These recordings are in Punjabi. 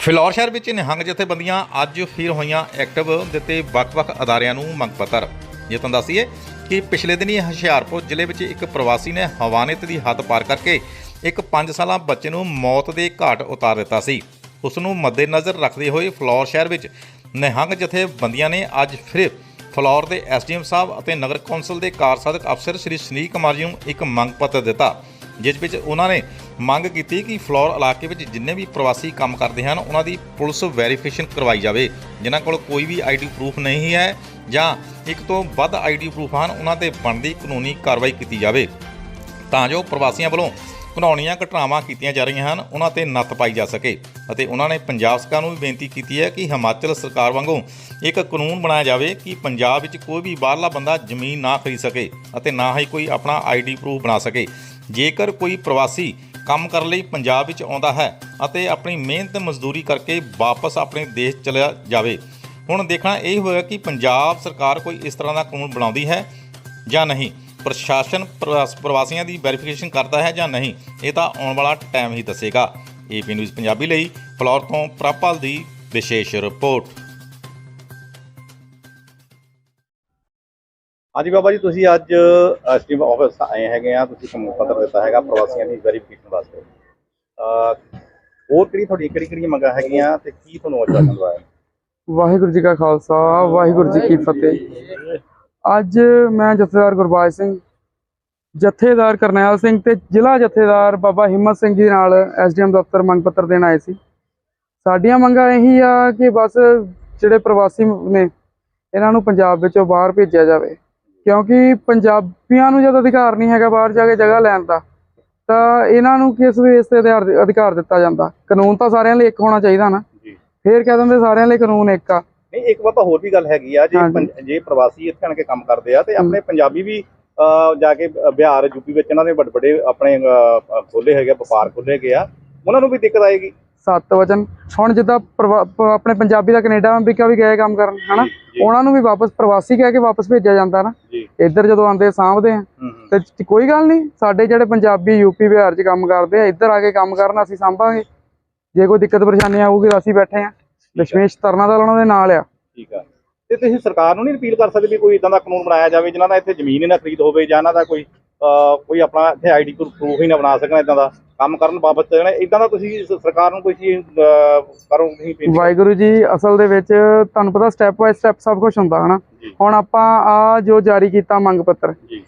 ਫਿਲੌਰ ਸ਼ਹਿਰ ਵਿੱਚ ਨਿਹੰਗ ਜਥੇਬੰਦੀਆਂ ਅੱਜ ਫਿਰ ਹੋਈਆਂ ਐਕਟਿਵ ਦਿੱਤੇ ਵੱਖ-ਵੱਖ ਅਦਾਰਿਆਂ ਨੂੰ ਮੰਗ ਪੱਤਰ। ਜੇ ਤੁਹਾਨੂੰ ਦੱਸੀਏ ਕਿ ਪਿਛਲੇ ਦਿਨੀ ਹੁਸ਼ਿਆਰਪੁਰ ਜ਼ਿਲ੍ਹੇ ਵਿੱਚ ਇੱਕ ਪ੍ਰਵਾਸੀ ਨੇ ਹਵਾਨਿਤ ਦੀ ਹੱਦ ਪਾਰ ਕਰਕੇ ਇੱਕ 5 ਸਾਲਾ ਬੱਚੇ ਨੂੰ ਮੌਤ ਦੇ ਘਾਟ ਉਤਾਰ ਦਿੱਤਾ ਸੀ। ਉਸ ਨੂੰ ਮੱਦੇਨਜ਼ਰ ਰੱਖਦੇ ਹੋਏ ਫਲੌਰ ਸ਼ਹਿਰ ਵਿੱਚ ਨਿਹੰਗ ਜਥੇਬੰਦੀਆਂ ਨੇ ਅੱਜ ਫਿਰ ਫਲੌਰ ਦੇ ਐਸਡੀਐਮ ਸਾਹਿਬ ਅਤੇ ਨਗਰ ਕੌਂਸਲ ਦੇ ਕਾਰਜਸਾਧਕ ਅਫਸਰ ਸ਼੍ਰੀ ਸੁਨੀਲ ਕੁਮਾਰ ਜੀ ਨੂੰ ਇੱਕ ਮੰਗ ਪੱਤਰ ਦਿੱਤਾ, ਜਿਸ ਵਿੱਚ ਉਹਨਾਂ ਨੇ ਮੰਗ ਕੀਤੀ ਕਿ ਫਲੋਰ ਇਲਾਕੇ ਵਿੱਚ ਜਿੰਨੇ ਵੀ ਪ੍ਰਵਾਸੀ ਕੰਮ ਕਰਦੇ ਹਨ, ਉਹਨਾਂ ਦੀ ਪੁਲਿਸ ਵੈਰੀਫਿਕੇਸ਼ਨ ਕਰਵਾਈ ਜਾਵੇ। ਜਿਨ੍ਹਾਂ ਕੋਲ ਕੋਈ ਵੀ ਆਈਡੀ ਪ੍ਰੂਫ ਨਹੀਂ ਹੈ ਜਾਂ ਇੱਕ ਤੋਂ ਵੱਧ ਆਈਡੀ ਪ੍ਰੂਫ ਹਨ, ਉਹਨਾਂ ਤੇ ਬਣਦੀ ਕਾਨੂੰਨੀ ਕਾਰਵਾਈ ਕੀਤੀ ਜਾਵੇ। ਤਾਂ ਜੋ ਪ੍ਰਵਾਸੀਆਂ ਵੱਲੋਂ ਘਿਨਾਉਣੀਆਂ ਘਟਨਾਵਾਂ ਕੀਤੀਆਂ ਜਾ ਰਹੀਆਂ ਹਨ, ਉਹਨਾਂ ਤੇ ਨੱਥ ਪਾਈ ਜਾ ਸਕੇ। ਅਤੇ ਉਹਨਾਂ ਨੇ ਪੰਜਾਬ ਸਰਕਾਰ ਨੂੰ ਵੀ ਬੇਨਤੀ ਕੀਤੀ ਹੈ ਕਿ ਹਿਮਾਚਲ ਸਰਕਾਰ ਵਾਂਗੂ ਇੱਕ ਕਾਨੂੰਨ ਬਣਾਇਆ ਜਾਵੇ ਕਿ ਪੰਜਾਬ ਵਿੱਚ ਕੋਈ ਵੀ ਬਾਹਰਲਾ ਬੰਦਾ ਜ਼ਮੀਨ ਨਾ ਖਰੀਦ ਸਕੇ ਅਤੇ ਨਾ ਹੀ ਕੋਈ ਆਪਣਾ ਆਈਡੀ ਪ੍ਰੂਫ ਬਣਾ ਸਕੇ। ਜੇਕਰ ਕੋਈ ਪ੍ਰਵਾਸੀ ਕੰਮ ਕਰਨ ਲਈ ਪੰਜਾਬ ਵਿੱਚ ਆਉਂਦਾ ਹੈ ਅਤੇ ਆਪਣੀ ਮਿਹਨਤ ਮਜ਼ਦੂਰੀ ਕਰਕੇ ਵਾਪਸ ਆਪਣੇ ਦੇਸ਼ ਚਲਾ ਜਾਵੇ। ਹੁਣ ਦੇਖਣਾ ਇਹ ਹੋਇਆ ਕਿ ਪੰਜਾਬ ਸਰਕਾਰ ਕੋਈ ਇਸ ਤਰ੍ਹਾਂ ਦਾ ਕਾਨੂੰਨ ਬਣਾਉਂਦੀ ਹੈ ਜਾਂ ਨਹੀਂ। ਪ੍ਰਸ਼ਾਸਨ ਪ੍ਰਵਾਸੀਆਂ ਦੀ ਵੈਰੀਫਿਕੇਸ਼ਨ ਕਰਦਾ ਹੈ ਜਾਂ ਨਹੀਂ, ਇਹ ਤਾਂ ਆਉਣ ਵਾਲਾ ਟਾਈਮ ਹੀ ਦੱਸੇਗਾ। ਏਪੀ ਨਿਊਜ਼ ਪੰਜਾਬੀ ਲਈ ਫਲੋਰ ਤੋਂ ਪ੍ਰਾਪਲ ਦੀ ਵਿਸ਼ੇਸ਼ ਰਿਪੋਰਟ। ਹਾਂਜੀ ਬਾਬਾ ਜੀ, ਤੁਸੀਂ ਅੱਜ ਐਸਟੀਮ ਆਫਿਸ ਆਏ ਹੈਗੇ ਆ, ਤੁਸੀਂ ਇੱਕ ਪੱਤਰ ਦਿੱਤਾ ਹੈਗਾ, ਪ੍ਰਵਾਸੀਆਂ ਦੀ ਵੈਰੀਫਿਕੇਸ਼ਨ ਵਾਸਤੇ। ਹੋਰ ਕਿਹੜੀ ਤੁਹਾਡੀ ਕਿਹੜੀ ਕਿਹੜੀਆਂ ਮੰਗਾਂ ਹੈਗੀਆਂ ਤੇ ਕੀ ਤੁਹਾਨੂੰ ਅੱਜ ਆਖਣ ਵਾਹਿਗੁਰੂ ਜੀ ਕਾ ਖਾਲਸਾ, ਵਾਹਿਗੁਰੂ ਜੀ ਕੀ ਫਤਿਹ। ਅੱਜ ਮੈਂ ਜਥੇਦਾਰ ਗੁਰਬਾਜ ਸਿੰਘ, ਜਥੇਦਾਰ ਕਰਨੈਲ ਸਿੰਘ ਤੇ ਜ਼ਿਲ੍ਹਾ ਜਥੇਦਾਰ ਬਾਬਾ ਹਿੰਮਤ ਸਿੰਘ ਜੀ ਨਾਲ ਐਸਡੀਐਮ ਦਫ਼ਤਰ ਮੰਗ ਪੱਤਰ ਦੇਣ ਆਏ ਸੀ। ਸਾਡੀਆਂ ਮੰਗਾਂ ਇਹੀ ਆ ਕਿ ਬਸ ਜਿਹੜੇ ਪ੍ਰਵਾਸੀ ਨੇ, ਇਹਨਾਂ ਨੂੰ ਪੰਜਾਬ ਵਿੱਚੋਂ ਬਾਹਰ ਭੇਜਿਆ ਜਾਵੇ। ਕਿਉਂਕਿ ਪੰਜਾਬੀਆਂ ਨੂੰ ਜਦ ਅਧਿਕਾਰ ਨਹੀਂ ਹੈਗਾ ਬਾਹਰ ਜਾ ਕੇ ਜਗ੍ਹਾ ਲੈਣ ਦਾ ਤਾਂ ਇਹਨਾਂ ਨੂੰ ਕਿਸ ਵੇਸ ਤੇ ਅਧਿਕਾਰ ਦਿੱਤਾ ਜਾਂਦਾ? ਕਾਨੂੰਨ ਤਾਂ ਸਾਰਿਆਂ ਲਈ ਇੱਕ ਹੋਣਾ ਚਾਹੀਦਾ ਨਾ। ਜੀ। ਫੇਰ ਕਹਿ ਦਿੰਦੇ ਸਾਰਿਆਂ ਲਈ ਕਾਨੂੰਨ ਇੱਕ ਆ। ਨਹੀਂ ਇੱਕ ਬਾਬਾ ਹੋਰ ਵੀ ਗੱਲ ਹੈਗੀ ਆ ਜੇ ਜੇ ਪ੍ਰਵਾਸੀ ਇੱਥੇ ਆਣ ਕੇ ਕੰਮ ਕਰਦੇ ਆ ਤੇ ਆਪਣੇ ਪੰਜਾਬੀ ਵੀ ਜਾ ਕੇ ਬਿਹਾਰ ਯੂਪੀ ਵਿੱਚ ਇਹਨਾਂ ਦੇ ਵੱਡੇ ਵੱਡੇ ਆਪਣੇ ਖੋਲੇ ਹੈਗੇ ਵਪਾਰ ਖੋਲੇ ਹੈਗੇ ਆ ਉਹਨਾਂ ਨੂੰ ਵੀ ਦਿੱਕਤ ਆਏਗੀ। ਸੱਤ ਵਚਨ। ਹੁਣ ਜਿੱਦਾਂ ਆਪਣੇ ਪੰਜਾਬੀ ਦਾ ਕੈਨੇਡਾ ਅਮਰੀਕਾ ਵੀ ਗਏ ਕੰਮ ਕਰਨ ਹਨਾ? ਉਹਨਾਂ ਨੂੰ ਵੀ ਵਾਪਸ ਪ੍ਰਵਾਸੀ ਕਹਿ ਕੇ ਵਾਪਸ ਭੇਜਿਆ ਜਾਂਦਾ ਨਾ। ਇੱਧਰ ਜਦੋਂ ਆਉਂਦੇ ਸਾਂਭਦੇ ਆ। ਤੇ ਕੋਈ ਗੱਲ ਨਹੀਂ ਸਾਡੇ ਜਿਹੜੇ ਪੰਜਾਬੀ ਯੂਪੀ ਬਿਹਾਰ 'ਚ ਕੰਮ ਕਰਦੇ ਆ ਇੱਧਰ ਆ ਕੇ ਕੰਮ ਕਰਨ ਅਸੀਂ ਸਾਂਭਾਂਗੇ। ਜੇ ਕੋਈ ਦਿੱਕਤ ਪਰੇਸ਼ਾਨੀ ਆਊਗੀ ਅਸੀਂ ਬੈਠੇ ਆ। ਦਸ਼ਮੇਸ਼ ਤਰਨਾ ਦਾ ਉਹਨਾਂ ਦੇ ਨਾਲ ਆ। ਠੀਕ ਆ। ਤੇ ਤੁਸੀਂ ਸਰਕਾਰ ਨੂੰ ਨਹੀਂ ਅਪੀਲ ਕਰ ਸਕਦੇ ਵੀ ਕੋਈ ਇਦਾਂ ਦਾ ਕਾਨੂੰਨ ਬਣਾਇਆ ਜਾਵੇ ਜਿਨ੍ਹਾਂ ਦਾ ਇੱਥੇ ਜ਼ਮੀਨ ਹੀ ਨਾ ਖਰੀਦ ਹੋਵੇ ਜਾਂ ਇਹਨਾਂ ਦਾ ਕੋਈ ਕੋਈ ਆਪਣਾ ਇੱਥੇ ਆਈਡੀ ਪ੍ਰੂਫ ਹੀ ਨਾ ਬਣਾ ਸਕਣ ਇਦਾਂ ਦਾ? ਕੰਮ ਕਰਨ ਬਾਬਤ ਇਦਾਂ ਦਾ ਤੁਸੀਂ ਸਰਕਾਰ ਨੂੰ ਕੋਈ ਕਰੋ ਤੁਸੀਂ ਵਾਹਿਗੁਰੂ ਜੀ ਅਸਲ ਦੇ ਵਿੱਚ ਤੁਹਾਨੂੰ ਪਤਾ ਸਟੈਪ ਬਾਈ ਸਟੈਪ ਸਭ ਕੁਝ ਹੁੰਦਾ ਹਨਾ। ਹੁਣ ਆਪਾਂ ਆ ਜੋ ਜਾਰੀ ਕੀਤਾ ਮੰਗ ਪੱਤਰ ਜੀ।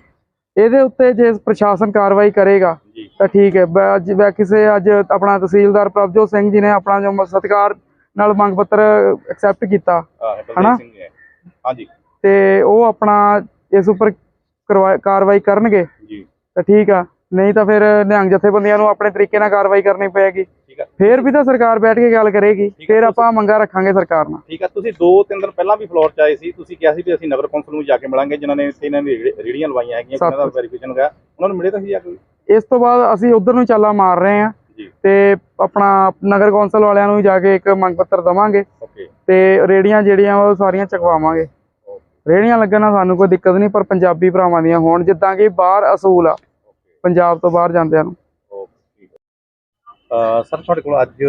ਇਹਦੇ ਉੱਤੇ ਜੇ ਪ੍ਰਸ਼ਾਸਨ ਕਾਰਵਾਈ ਕਰੇਗਾ ਤਾਂ ਠੀਕ ਹੈ। ਬ- ਅੱਜ ਵੈ ਕਿਸੇ ਅੱਜ ਆਪਣਾ ਤਹਿਸੀਲਦਾਰ ਪ੍ਰਭਜੋਤ ਸਿੰਘ ਜੀ ਨੇ ਆਪਣਾ ਜੋ ਸਤਿਕਾਰ ਨਾਲ ਮੰਗ ਪੱਤਰ ਐਕਸੈਪਟ ਕੀਤਾ ਹਨਾ? ਹਾਂਜੀ। ਤੇ ਉਹ ਆਪਣਾ ਇਸ ਉੱਪਰ ਕਰਵਾ- ਕਾਰਵਾਈ ਕਰਨਗੇ। ਜੀ। ਤਾਂ ਠੀਕ ਆ। ਨਹੀਂ ਤਾਂ ਫਿਰ ਨਿਹੰਗ ਜਥੇਬੰਦੀਆਂ ਨੂੰ ਆਪਣੇ ਤਰੀਕੇ ਨਾਲ ਕਾਰਵਾਈ ਕਰਨੀ ਪਏਗੀ। ਫਿਰ ਵੀ ਤਾਂ ਸਰਕਾਰ ਬੈਠ ਕੇ ਗੱਲ ਕਰੇਗੀ। ਫਿਰ ਆਪਾਂ ਮੰਗਾ ਰੱਖਾਂਗੇ ਸਰਕਾਰ ਨਾਲ। ਠੀਕ ਆ ਤੁਸੀਂ ਦੋ ਤਿੰਨ ਦਿਨ ਪਹਿਲਾਂ ਵੀ ਫਲੋਰ ਚ ਆਏ ਸੀ। ਤੁਸੀਂ ਕਿਹਾ ਸੀ ਵੀ ਅਸੀਂ ਨਗਰ ਕੌਂਸਲ ਨੂੰ ਜਾ ਕੇ ਮਿਲਾਂਗੇ ਜਿਨ੍ਹਾਂ ਨੇ ਇੱਥੇ ਇਹਨਾਂ ਦੀ ਲਵਾਈਆਂ ਹੈਗੀਆਂ। ਉਹਨਾਂ ਦਾ ਵੈਰੀਫਿਕੇਸ਼ਨ ਹੋਇਆ। ਉਹਨਾਂ ਨੂੰ ਮਿਲੇ ਤਾਂ ਜਾ ਕੇ? ਇਸ ਤੋਂ ਬਾਅਦ ਅਸੀਂ ਉਧਰ ਨੂੰ ਚਾਲਾ ਮਾਰ ਰਹੇ ਹਾਂ ਤੇ ਆਪਣਾ ਨਗਰ ਕੌਂਸਲ ਵਾਲਿਆਂ ਨੂੰ ਜਾ ਕੇ ਇੱਕ ਮੰਗ ਪੱਤਰ ਦਵਾਂਗੇ। ਓਕੇ। ਤੇ ਰੇੜੀਆਂ ਜਿਹੜੀਆਂ ਉਹ ਸਾਰੀਆਂ ਚਕਵਾਵਾਂਗੇ। ਰੇੜੀਆਂ ਲੱਗਣ ਸਾਨੂੰ ਕੋਈ ਦਿੱਕਤ ਨਹੀਂ ਪਰ ਪੰਜਾਬੀ ਭਰਾਵਾਂ ਦੀਆਂ ਹੋਣ। ਜਿੱਦਾਂ ਕਿ ਬਾਹਰ ਅਸੂਲ ਆ। ਪੰਜਾਬ ਤੋਂ ਬਾਹਰ ਜਾਂਦਿਆਂ ਨੂੰ। ਸਰ ਤੁਹਾਡੇ ਕੋਲ ਅੱਜ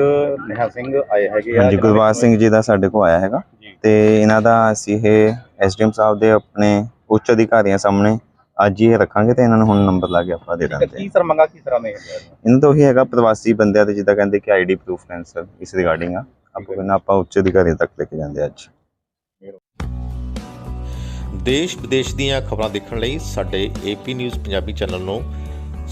ਨਿਹਾ ਸਿੰਘ ਆਏ ਹੈਗੇ ਆ। ਹਾਂਜੀ ਨੇ ਗੁਰਬਾਜ ਸਿੰਘ ਜੀ ਦਾ ਸਾਡੇ ਕੋਲ ਆਇਆ ਹੈਗਾ। ਤੇ ਇਹਨਾਂ ਦਾ ਅਸੀਂ ਇਹ ਐਸਡੀਐਮ ਸਾਹਿਬ ਦੇ ਆਪਣੇ ਉੱਚ ਅਧਿਕਾਰੀਆਂ ਸਾਹਮਣੇ ਅੱਜ ਹੀ ਇਹ ਰੱਖਾਂਗੇ ਤੇ ਇਹਨਾਂ ਨੂੰ ਹੁਣ ਨੰਬਰ ਲਾ ਕੇ ਆਪਾਂ ਦੇ ਦਾਂਗੇ। ਕੀ ਸਰ ਮੰਗਾ ਕੀ ਤਰ੍ਹਾਂ ਆ? ਇਹਨਾਂ ਤੋਂ ਹੀ ਹੈਗਾ ਪ੍ਰਵਾਸੀ ਬੰਦਿਆਂ ਤੇ ਜਿੱਦਾਂ ਕਹਿੰਦੇ ਕਿ ਆਈਡੀ ਪ੍ਰੂਫ ਕੈਂਸਰ ਇਸ ਰਿਗਾਰਡਿੰਗ ਆ। ਆਪਾਂ ਕਹਿੰਦਾ ਆਪਾਂ ਉੱਚ ਅਧਿਕਾਰੀਆਂ ਤੱਕ ਲੈ ਕੇ ਜਾਂਦੇ ਅੱਜ। ਦੇਸ਼ ਵਿਦੇਸ਼ ਦੀਆਂ ਖਬਰਾਂ ਦੇਖਣ ਲਈ ਸਾਡੇ ਏਪੀ ਨਿਊਜ਼ ਪੰਜਾਬੀ ਚੈਨਲ ਨੂੰ